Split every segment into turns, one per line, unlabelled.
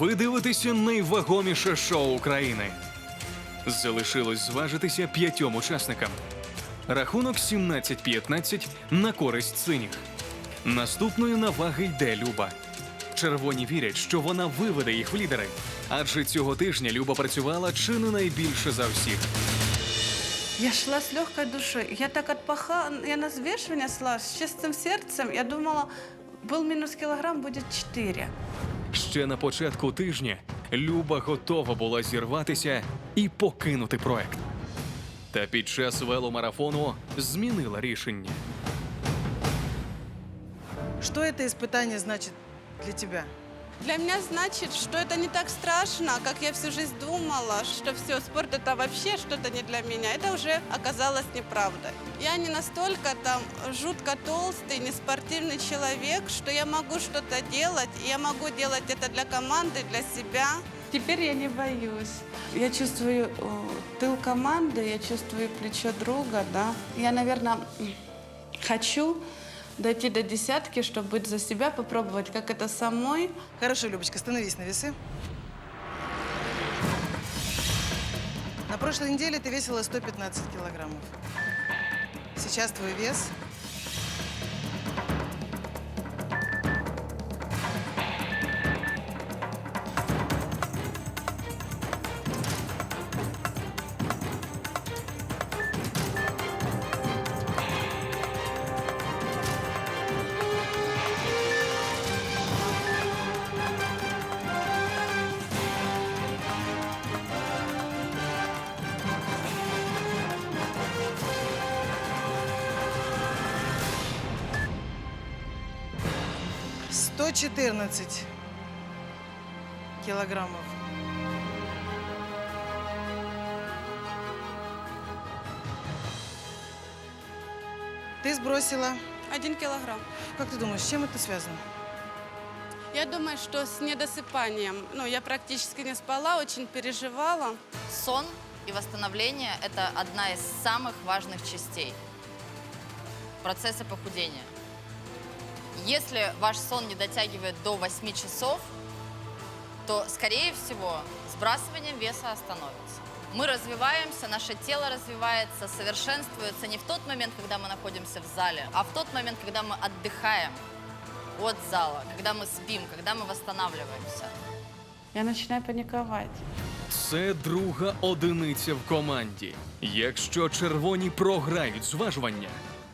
Ви дивитеся найвагоміше шоу України. Залишилось зважитися п'ятьом учасникам. Рахунок 17-15 на користь синіх. Наступною на ваги йде Люба. Червоні вірять, що вона виведе їх в лідери. Адже цього тижня Люба працювала чи не найбільше за всіх.
Я шла с легкой душой. Я так отпахала, я на взвешивание шла с чистым сердцем. Я думала, был минус килограмм, будет 4.
Ще на початку тижня Люба готова була зірватися і покинути проект. Та під час веломарафону змінила рішення.
Что это испытание значит для тебя?
Для меня значит, что это не так страшно, как я всю жизнь думала, что все, спорт это вообще что-то не для меня. Это уже оказалось неправдой. Я не настолько там жутко толстый, неспортивный человек, что я могу что-то делать, и я могу делать это для команды, для себя. Теперь я не боюсь. Я чувствую э, тыл команды, я чувствую плечо друга, да. Я, наверное, хочу дойти до десятки, чтобы быть за себя, попробовать, как это самой.
Хорошо, Любочка, становись на весы. На прошлой неделе ты весила 115 килограммов. Сейчас твой вес – 114 килограммов. Ты сбросила.
Один килограмм.
Как ты думаешь, с чем это связано?
Я думаю, что с недосыпанием. Ну, я практически не спала, очень переживала.
Сон и восстановление – это одна из самых важных частей процесса похудения. Если ваш сон не дотягивает до 8 часов, то, скорее всего, сбрасывание веса остановится. Мы развиваемся, наше тело развивается, совершенствуется не в тот момент, когда мы находимся в зале, а в тот момент, когда мы отдыхаем от зала, когда мы спим, когда мы восстанавливаемся.
Я начинаю паниковать.
Це друга одиниця в команді. Якщо червоні програють зважування,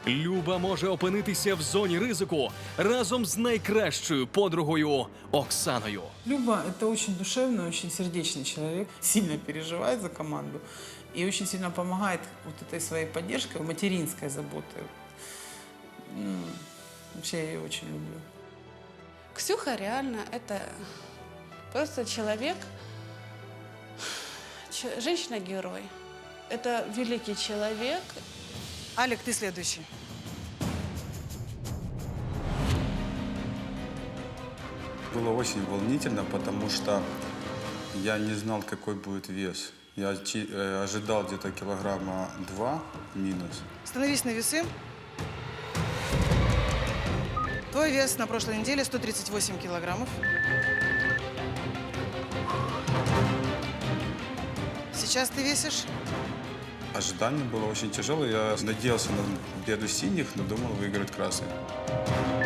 Люба може опинитися в зоні ризику разом з найкращою подругою Оксаною.
Люба – это очень душевный, очень сердечный человек, сильно переживает за команду и очень сильно помогает вот этой своей поддержкой, материнской заботой. М, Вообще я ее очень люблю.
Ксюха реально это просто человек, ч- женщина-герой. Это великий человек.
Алик, ты следующий.
Было очень волнительно, потому что я не знал, какой будет вес. Я э, ожидал где-то килограмма два минус.
Становись на весы. Твой вес на прошлой неделе 138 килограммов. Сейчас ты весишь
Ожидание было очень тяжелое. Я надеялся на победу синих, но думал выиграют красные.
–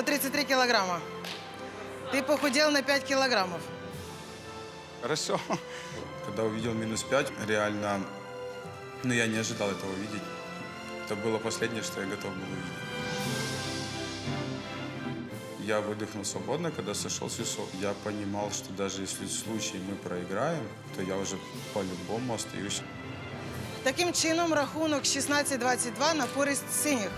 133 килограмма. Ты похудел на 5 килограммов.
Хорошо. Когда увидел минус пять, реально, ну я не ожидал этого видеть. Это было последнее, что я готов был увидеть. Я выдохнул свободно, когда сошел с весов. Я понимал, что даже если в случае мы проиграем, то я уже по-любому остаюсь
Таким чином, рахунок 16-22 на користь синіх.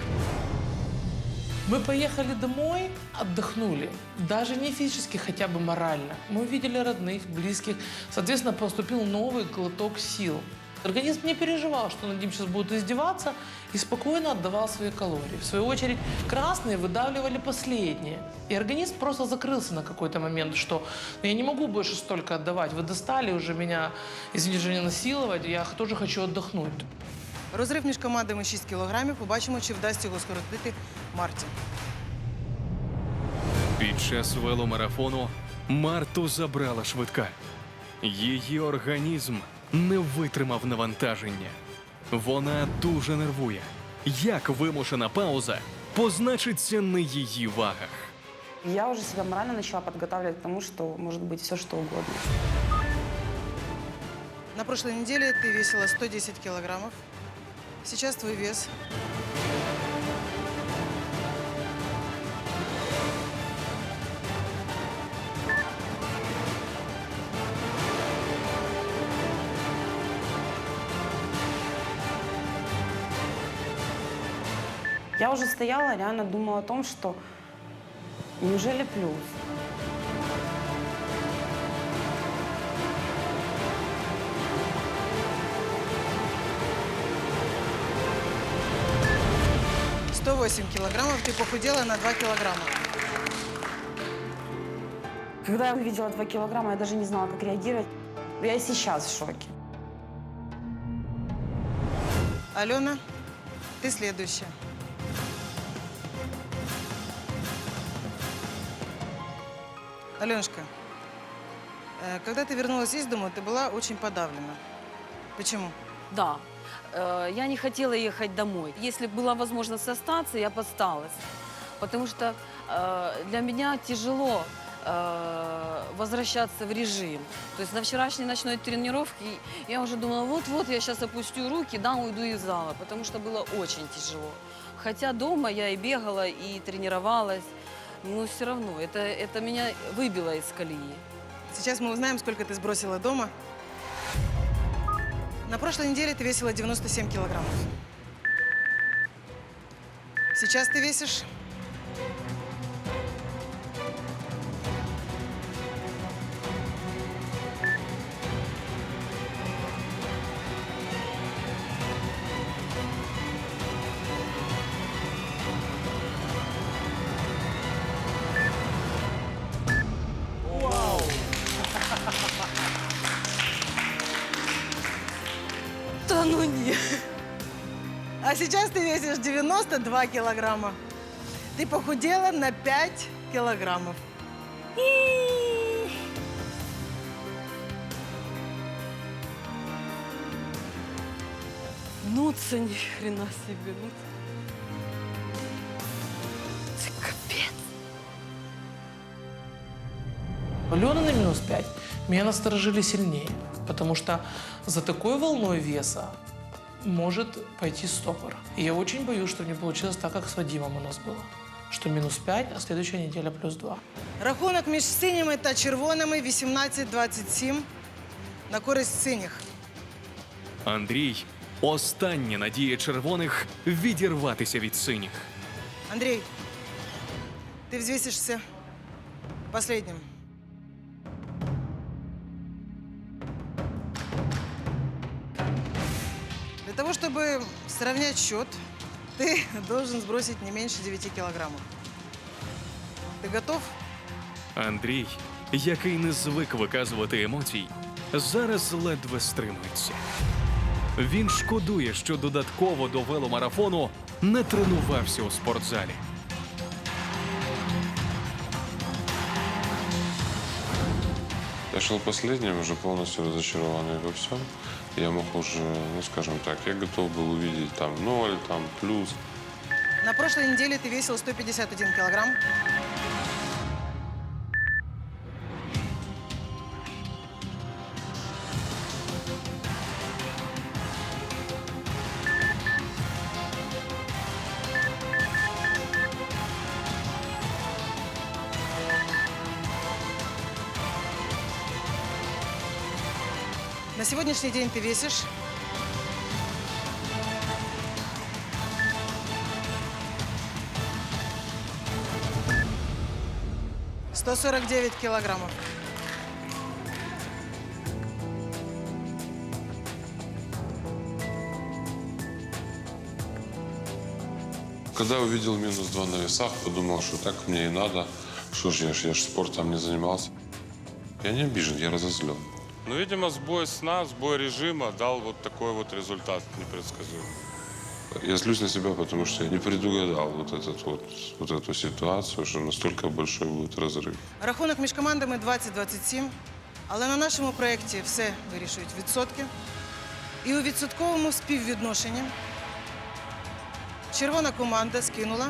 Мы поехали домой, отдохнули. Даже не физически, хотя бы морально. Мы увидели родных, близких. Соответственно, поступил новый глоток сил. Организм не переживал, что над ним сейчас будут издеваться, и спокойно отдавал свои калории. В свою очередь, красные выдавливали последние. И организм просто закрылся на какой-то момент, что «Ну, я не могу больше столько отдавать. Вы достали уже меня, извините, насиловать, я тоже хочу отдохнуть.
Розрив між командами 6 кілограмів. Побачимо, чи вдасться його скоротити Марті.
Під час веломарафону Марту забрала швидка. Її організм не витримав навантаження. Вона дуже нервує. Як вимушена пауза позначиться на її вагах?
Я уже себя морально начала подготавливать к тому, что может быть все что угодно.
На прошлой неделе ты весила 110 килограммов. Сейчас твой вес
Я уже стояла, реально думала о том, что неужели плюс?
– 108 килограммов. Ты похудела на 2 килограмма.
Когда я увидела 2 килограмма, я даже не знала, как реагировать. Я и сейчас в шоке.
Алена, ты следующая. Аленушка, э, когда ты вернулась из дома, ты была очень подавлена. Почему?
Да. Э, Я не хотела ехать домой. Если была возможность остаться, я бы. Потому что э, для меня тяжело э, возвращаться в режим. То есть на вчерашней ночной тренировке я уже думала, вот-вот я сейчас опустю руки, да, уйду из зала, потому что было очень тяжело. Хотя дома я и бегала, и тренировалась, но все равно это, это меня выбило из колеи.
Сейчас мы узнаем, сколько ты сбросила дома. На прошлой неделе ты весила 97 килограммов. Сейчас ты весишь 92 килограмма. Ты похудела на 5 килограммов.
Ну, це ни хрена себе. Ну, це капець.
Алена на минус 5 меня насторожили сильнее, потому что за такой волной веса может пойти стопор. И я очень боюсь, что не получилось так, как с Вадимом у нас было. Что минус 5, а следующая неделя плюс 2.
Рахунок між синіми та червоними 18-27 на користь синіх.
Андрій остання надія червоних відірватися від синіх.
Андрей, ты взвесишься последним. Для того, чтобы сравнять счет, ты должен сбросить не меньше 9 килограммов. Ты готов?
Андрій, який не звик виказувати емоцій, зараз ледве стримується. Він шкодує, що додатково до веломарафону не тренувався у спортзалі.
Я шел последним, уже полностью разочарованный во всем. Я мог уже, ну скажем так, я готов был увидеть там ноль, там плюс.
На прошлой неделе ты весил 151 килограмм. На сегодняшний день ты весишь? Сто сорок девять килограммов.
Когда увидел минус два на весах, подумал, что так мне и надо. Что ж, я ж, я ж спортом не занимался. Я не обижен, я разозлен.
Ну, видимо, сбой сна, сбой режима дал вот такой вот результат непредсказуемый.
Я злюсь на себя, потому что я не предугадал вот, этот вот, вот эту ситуацию, что настолько большой будет разрыв.
Рахунок між командами 20-27, але на нашому проєкті все вирішують відсотки. І у відсотковому співвідношенні червона команда скинула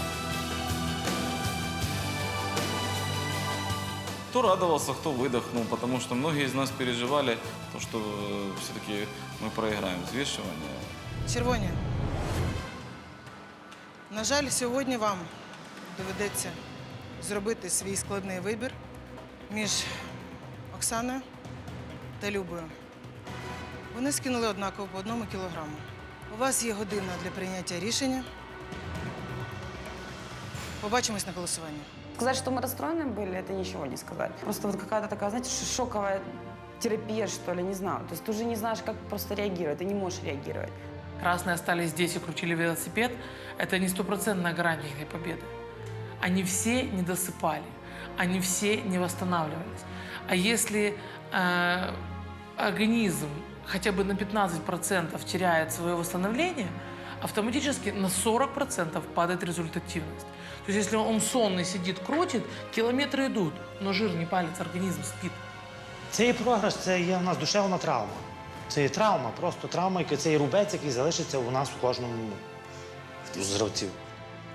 Кто радовался, кто выдохнул, потому что многие из нас переживали, то, что все-таки мы проиграем взвешивание.
Червоні. На жаль, сьогодні вам доведеться зробити свій складний вибір між Оксаною та Любою. Вони скинули однаково по одному кілограму. У вас є година для прийняття рішення. Побачимось на голосуванні.
Сказать, что мы расстроены были, это ничего не сказать. Просто вот какая-то такая, знаете, шоковая терапия, что ли, не знаю. То есть ты уже не знаешь, как просто реагировать, ты не можешь реагировать.
Красные остались здесь и крутили велосипед. Это не стопроцентная гарантия их победы. Они все не досыпали, они все не восстанавливались. А если э, организм хотя бы на 15% теряет свое восстановление, автоматически на 40% падает результативность. То есть если он сонный сидит, крутит, километры идут, но жир не палится, организм спит.
Цей програш це є у нас душевна травма. Це є травма, просто травма, яка це є рубець, який залишиться у нас у кожному з гравців.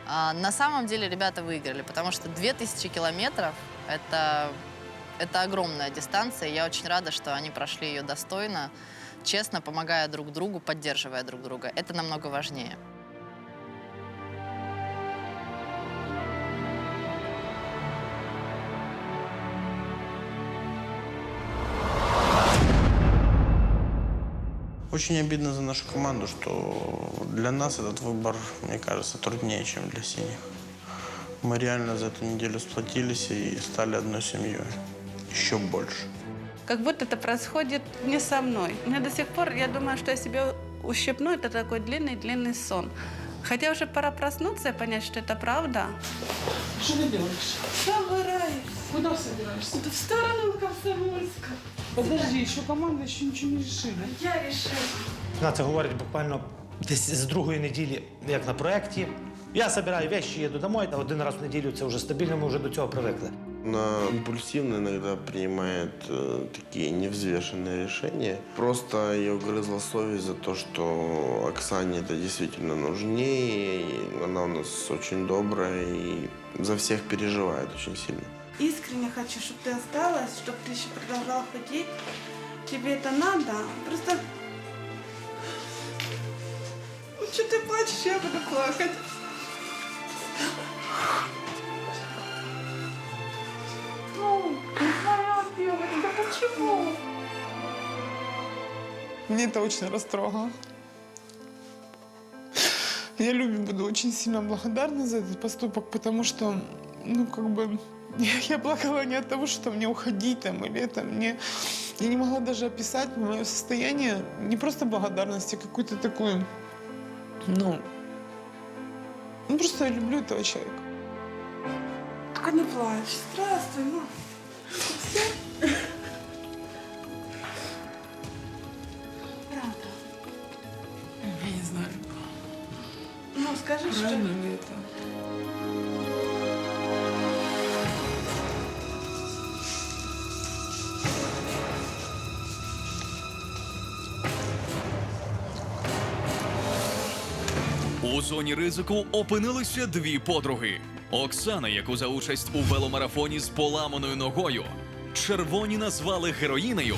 А, на самом деле ребята выиграли, потому что 2000 километров – это, это огромная дистанция. Я очень рада, что они прошли ее достойно, честно, помогая друг другу, поддерживая друг друга. Это намного важнее.
Очень обидно за нашу команду, что для нас этот выбор, мне кажется, труднее, чем для синих. Мы реально за эту неделю сплотились и стали одной семьей. Еще больше
Как будто это происходит не со мной. Мне до сих пор, я думаю, что я себе ущипну, это такой длинный-длинный сон. Хотя уже пора проснуться и понять, что это правда.
Что ты делаешь?
Собираюсь.
Куда собираешься?
В сторону Комсомольска.
Подожди, еще команда еще ничего не решили.
Я решила.
Вона це говорить буквально десь з другої неділі, як на проєкті. Я збираю вещи, їду домой, а один раз в неділю це вже стабільно, ми вже до цього привикли.
Она импульсивно иногда принимает э, такие невзвешенные решения. Просто ее грызла совесть за то, что Оксане это действительно нужнее. И она у нас очень добрая и за всех переживает очень сильно.
Искренне хочу, чтобы ты осталась, чтобы ты еще продолжала ходить. Тебе это надо. Просто... Ну, что ты плачешь, я буду плакать. Почему?
Меня это очень растрогало. Я Любе буду очень сильно благодарна за этот поступок, потому что, ну, как бы, я, плакала не от того, что мне уходить там, или это мне... Я не могла даже описать мое состояние, не просто благодарности, а какую-то такую, ну, ну, просто я люблю этого человека.
Только не плачь. Здравствуй, ну. Скажи,
ли это.
У зоні ризику опинилися дві подруги. Оксана, яку за участь у веломарафоні з поламаною ногою, червоні назвали героїнею,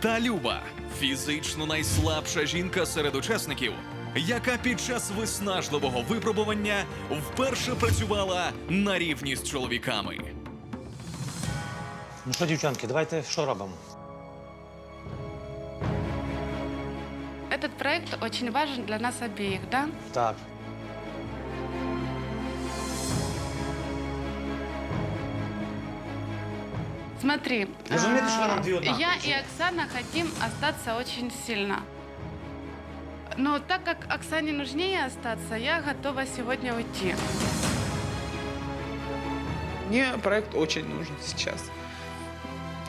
та Люба фізично найслабша жінка серед учасників, яка під час виснажливого випробування вперше працювала на рівні з чоловіками.
Ну що, дівчонки, давайте що робимо?
Этот проект очень важен для нас обеих, да?
Так.
Смотри,
Ви розумієте, що ви нам дві
а,
однакові,
я
чи
и
ні?
Оксана хотим остаться очень сильно. Но так как Оксане нужнее остаться, я готова сегодня уйти.
Мне проект очень нужен сейчас.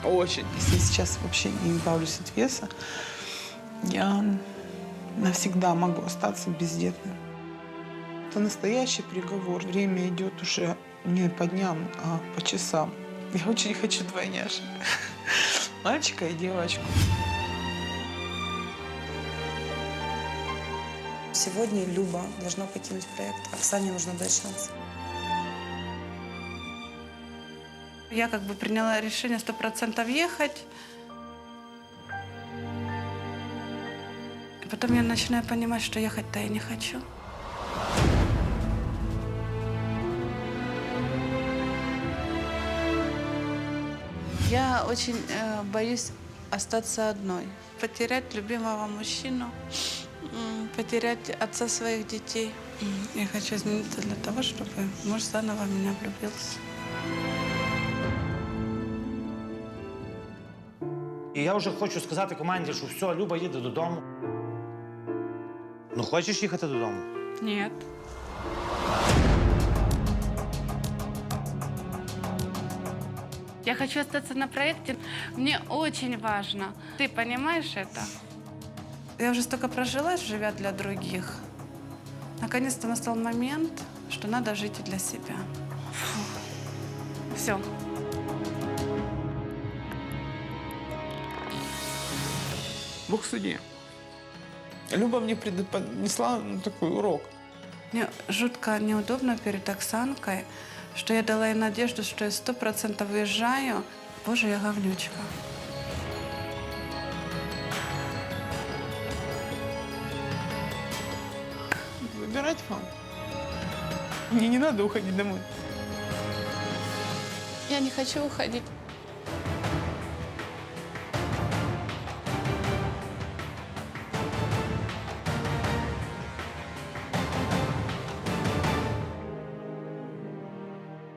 Очень. Если я сейчас вообще не избавлюсь от веса, я навсегда могу остаться бездетным. Это настоящий приговор. Время идет уже не по дням, а по часам. Я очень хочу двойняшек. Мальчика и девочку.
Сегодня Люба должна покинуть проект. Оксане нужно дать шанс.
Я как бы приняла решение сто процентов ехать. И потом я начинаю понимать, что ехать-то я не хочу. Я очень э, боюсь остаться одной, потерять любимого мужчину, потерять отца своих детей. М, Я хочу измениться для того, чтобы муж заново в меня влюбился.
І я вже хочу сказати команді, що все, Люба їде додому. Ну, хочеш їхати додому?
Нет. Я хочу остаться на проекте. Мне очень важно. Ты понимаешь это? Я уже столько прожила, живя для других. Наконец-то настал момент, что надо жить и для себя. Все.
Бог судья. Люба мне преподнесла ну, такой урок.
Мне жутко неудобно перед Оксанкой, что я дала ей надежду, что я сто процентов уезжаю. Боже, я говнючка.
Вам. Мне не надо уходить домой.
Я не хочу уходить.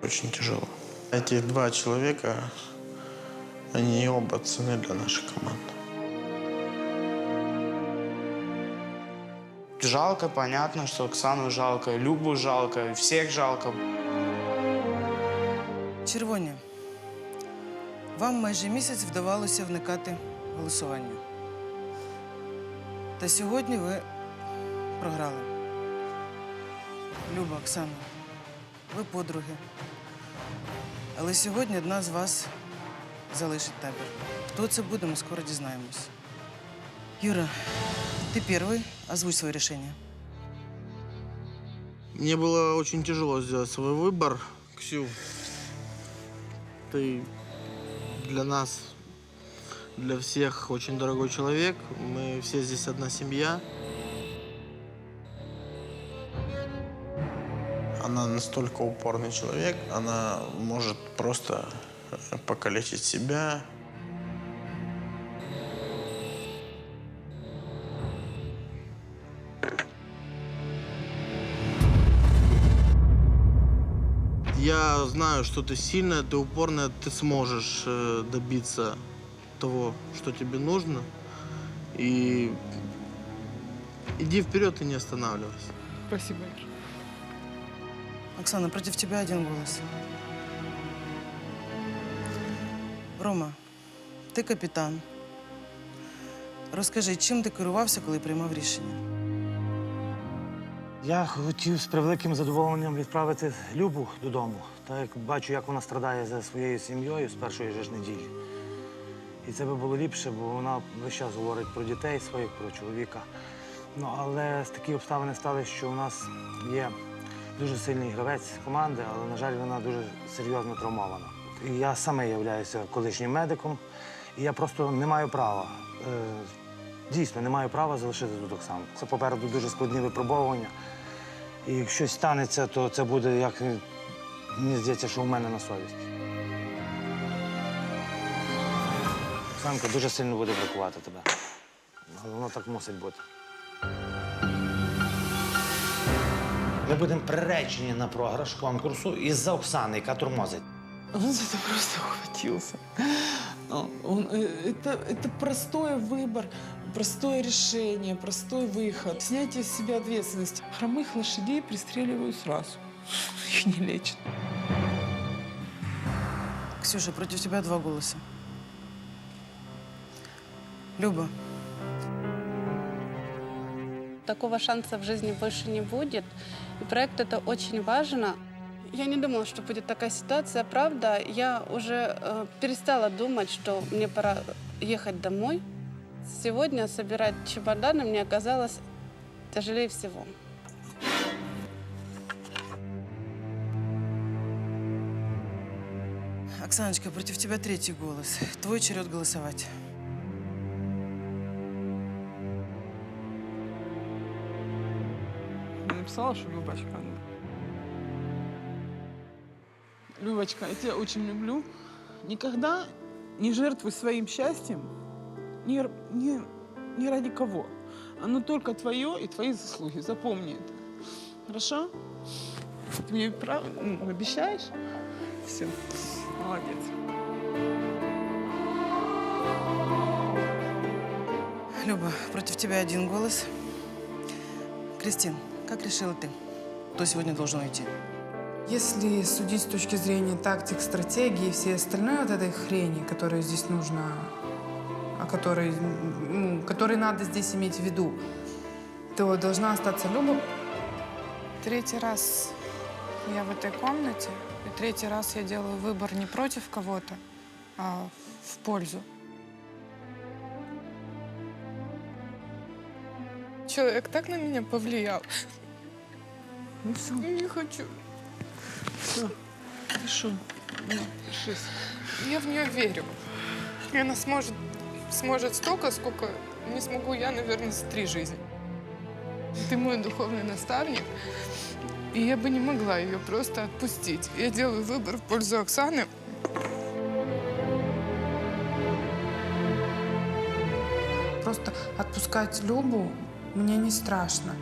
Очень тяжело. Эти два человека, они оба цены для нашей команды.
Жалко, понятно, что Оксану жалко, Любу жалко, всех жалко.
Червоні. Вам майже місяць вдавалося вникати в голосування. Та сьогодні ви програли. Люба, Оксана, ви подруги. Але сьогодні одна з вас залишить табір. Хто це буде, ми скоро дізнаємось. Юра, ти перший, озвучь своє рішення.
Мне было очень тяжело сделать свой выбор. Ксю, ты для нас, для всех очень дорогой человек. Мы все здесь одна семья. Она настолько упорный человек, она может просто покалечить себя. Я знаю, что ты сильная, ты упорная, ты сможешь э, добиться того, что тебе нужно. И иди вперед и не останавливайся.
Спасибо, Ир.
Оксана, против тебя один голос. Рома, ти капітан. Розкажи, чим ти керувався, коли приймав рішення?
Я хотів з превеликим задоволенням відправити Любу додому, так як бачу, як вона страдає за своєю сім'єю з першої ж неділі. І це би було ліпше, бо вона весь час говорить про дітей своїх, про чоловіка. Ну, але такі обставини стали, що у нас є дуже сильний гравець команди, але, на жаль, вона дуже серйозно травмована. І я саме являюся колишнім медиком, і я просто не маю права. е, Дійсно, не маю права залишити тут Оксану. Це попереду дуже складні випробовування. І якщо щось станеться, то це буде як е, мені здається, що у мене на совісті. Оксанка дуже сильно буде бракувати тебе. Але воно так мусить бути. Ми будемо приречені на програш конкурсу із-за Оксани, яка тормозить.
Он за это просто ухватился. Он- он, э, это, это простой выбор, Простое решение, простой выход. Снятие с себя ответственности. Хромых лошадей пристреливают сразу. Их не лечат.
Ксюша, против тебя два голоса. Люба,
Такого шанса в жизни больше не будет. И проект это очень важно. Я не думала, что будет такая ситуация. Правда, я уже э, перестала думать, что мне пора ехать домой. Сегодня собирать чемоданы мне оказалось тяжелее всего.
Оксаночка, против тебя третий голос. Твой черед голосовать.
Написала, что Любочка. Любочка, я тебя очень люблю. Никогда не жертвуй своим счастьем р- ни, ни ради кого. Оно только твое и твои заслуги. Запомни это. Хорошо? Ты мне прав... ну, обещаешь? Все. Молодец.
Люба, против тебя один голос. Кристин, как решила ты? Кто сегодня должен уйти?
Если судить с точки зрения тактик, стратегии и всей остальной вот этой хрени, которая здесь нужна, о которой, ну, которой надо здесь иметь в виду, то должна остаться Люба.
Третий раз я в этой комнате, и третий раз я делаю выбор не против кого-то, а в пользу. Человек так на меня повлиял.
Ну все.
Не хочу.
Все. Держись.
Я в нее верю. И она сможет, сможет столько, сколько не смогу я, наверное, за три жизни. Ты мой духовный наставник, и я бы не могла ее просто отпустить. Я делаю выбор в пользу Оксаны. Просто отпускать Любу мне не страшно.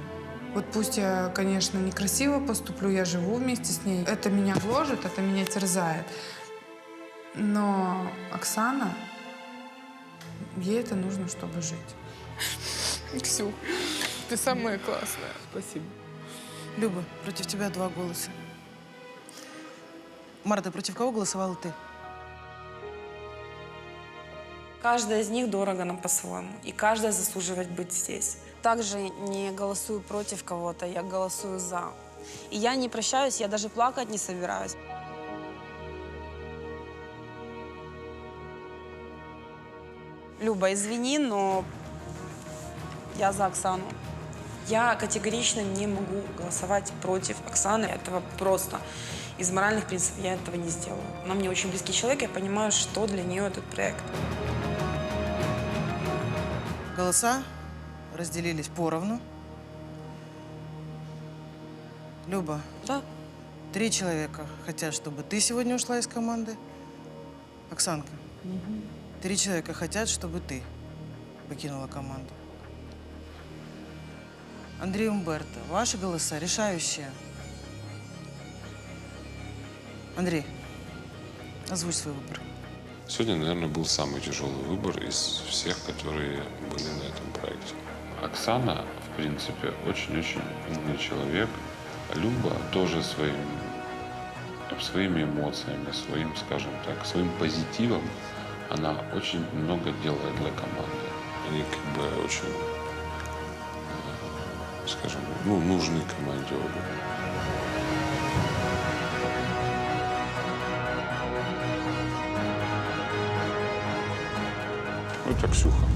Вот пусть я, конечно, некрасиво поступлю, я живу вместе с ней. Это меня гложет, это меня терзает. Но Оксана, ей это нужно, чтобы жить. Ксю, ты самая классная.
Спасибо.
Люба, против тебя два голоса. Марта, против кого голосовала ты?
Каждая из них дорого нам по-своему, и каждая заслуживает быть здесь.
Также не голосую против кого-то, я голосую за. И я не прощаюсь, я даже плакать не собираюсь. Люба, извини, но я за Оксану.
Я категорично не могу голосовать против Оксаны. Этого просто из моральных принципов я этого не сделаю. Она мне очень близкий человек, я понимаю, что для нее этот проект.
Голоса разделились поровну. Люба.
Да.
Три человека хотят, чтобы ты сегодня ушла из команды. Оксанка. Три человека хотят, чтобы ты покинула команду. Андрей Умберто, ваши голоса решающие. Андрей, озвучь свой выбор.
Сегодня, наверное, был самый тяжелый выбор из всех, которые были на этом проекте. Оксана, в принципе, очень-очень умный человек. Люба тоже своим, своими эмоциями, своим, скажем так, своим позитивом, она очень много делает для команды. Они как бы очень, э, скажем, ну, нужны команде обе. Это Ксюха.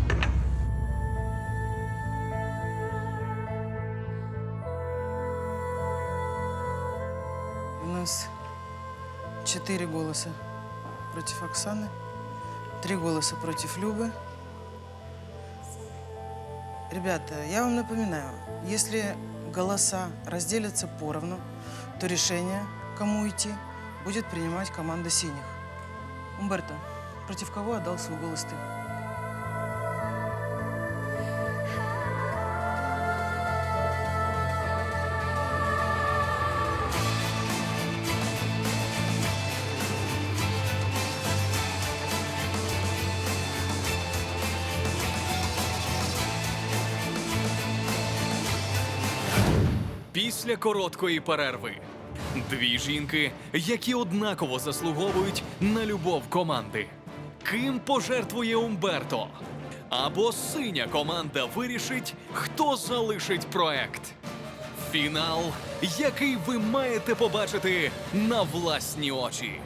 четыре голоса против Оксаны, три голоса против Любы. Ребята, я вам напоминаю, если голоса разделятся поровну, то решение, кому идти, будет принимать команда синих. Умберто, против кого отдал свой голос ты?
Після короткої перерви дві жінки, які однаково заслуговують на любов команди. Ким пожертвує Умберто? Або синя команда вирішить, хто залишить проект. Фінал, який ви маєте побачити на власні очі.